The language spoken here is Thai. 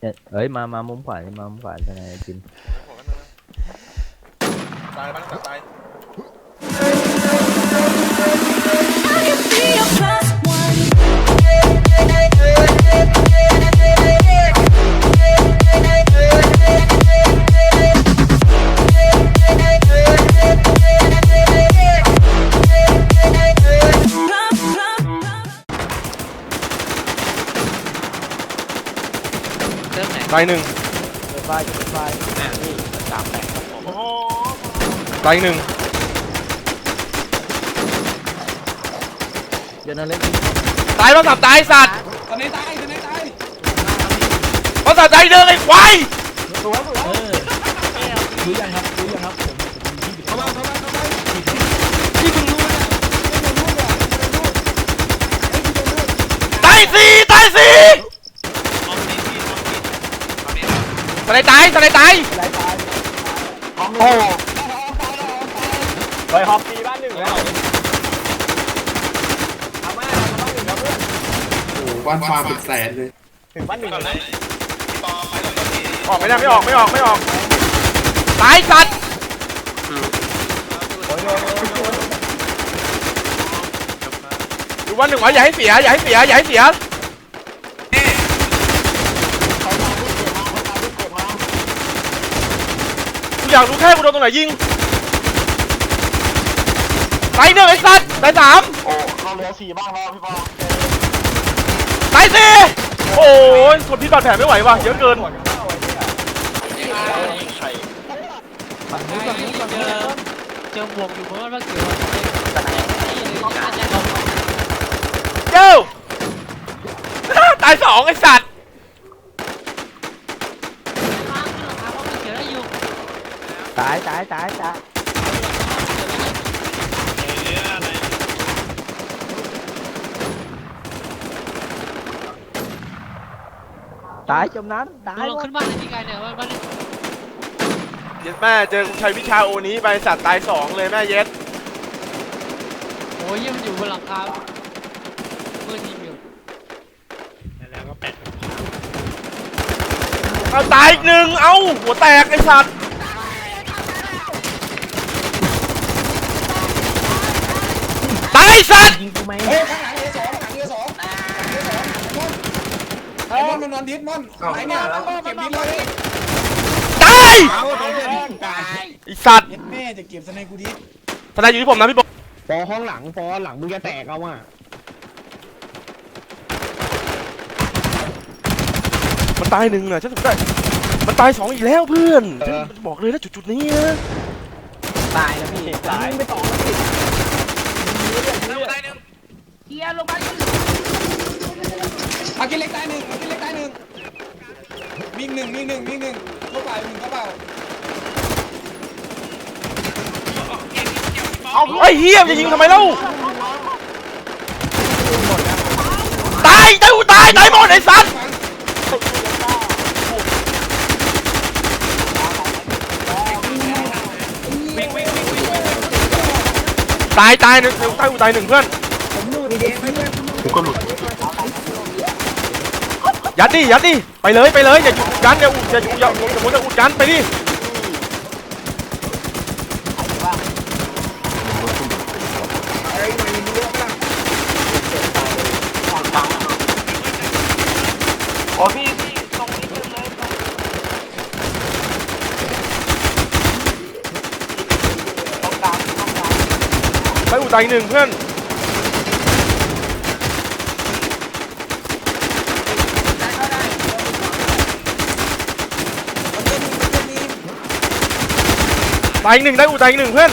เนี่ยเอ้ยมามามุมขวานี่มามุมขวาทนายจินตายบ้างตาย เริ่มไหนตายหนึ่งไฟไฟนี่สามแปดครับผมตายหนึ่งเดี๋ยวนั่นเล็กตายแล้วสับตายสัตว์ตอนนี้ตายตอนนี้ตายเพราะสัตว์ตายเดินไอ้ควายดูยังครับดูยังครับผม เข้ามาเข้ามาเข้ามาที่มึงรู้นะที่มึงรู้อะที่มึงรู้ไอ้ที่มึงรู้ ตายสี่ตายสี่ สไลด์ตายสไลด์ตายไรตายโอ้ไปฮอปปีบ้านหนึ่งแล้วเอามาเราต้องหนึ่งแล้วเพื่อนวันฟาร์มเป็นแสนเลยถึงบ้านหนึ่งแล้วออกไม่ได้ไม่ออกไม่ออกไม่ออกตายสัตว์โอ้ยโดนโดนโดนดูวันหนึ่งวะอย่าให้เสียอย่าให้เสียอย่าให้เสีย อยากรู้แค่กูโดนตรงไหนยิงตายหนึ่งไอ้สัตว์ตายสามโอ้เราเหลือสี่บ้างแล้วพี่ปอตายสี่โอ้ยทนพิษบาดแผลไม่ไหวว่ะเยอะเกินฝั่งนี้ฝั่งนี้ฝั่งนี้อเจอหมวกอยู่เมื่อวันเกิดแต่ไหนนี่เลยกาเจ้าตายสองไอ้สัตว์ มาที่หลังคาเพราะมันเกิดได้อยู่ ตายตายตายตายตายจมน้ำตายลงขึ้นบ้านนี่ไงเนี่ยบ้านบ้านเย็ดแม่เจอกูใช้วิชาโอนี้ไปสัตว์ตายสองเลยแม่เย็ดโอ้ยมันอยู่บนหลังคาเพื่อนยิงอยู่แล้วก็แปะเอาตายอีกหนึ่งเอาหัวแตกไอ้สัตว์ตาย สัตว์ยิงกูไหมเฮ้ยข้างหลังเอสองข้างหลังเอสองข้างหลังเอสองไอ้มอนมันนอนดิสมอนไอ้เนี่ยเก็บดิสเลยตายเอาโดนดิสตายไอ้สัตว์แม่จะเก็บสไนกูดิสทนายอยู่ที่ผมนะพี่บอฟอห้องหลังฟอหลังมึงจะแตกเอาอะมันตายหนึ่งอะฉันถูกได้มันตายสองอีกแล้วเพื่อนฉันบอกเลยนะจุดๆนี้นะตายแล้วพี่ตายไม่ต่อแล้วพี่ เฮียลงมาอากินเล็กตายหนึ่งอากินเล็กตายหนึ่งมีหนึ่งมีหนึ่งมีหนึ่งเข้าเปล่าหนึ่งเข้าเปล่าเอาไอ้เฮียจะยิงทำไมเล่าตายตายกูตายตายหมดไอ้สัตว์ตายตายหนึ่งตายกูตายหนึ่งเพื่อน ยัดดิยัดดิไปเลยไปเลยอย่าหยุดกันอย่าอุดอย่าหยุดอย่าอย่าอย่ามัวแต่อุดกันไปดิไปอุดตายหนึ่งเพื่อนจะมีมันจะมี ตายอีกหนึ่งได้อุตายอีกหนึ่งเพื่อน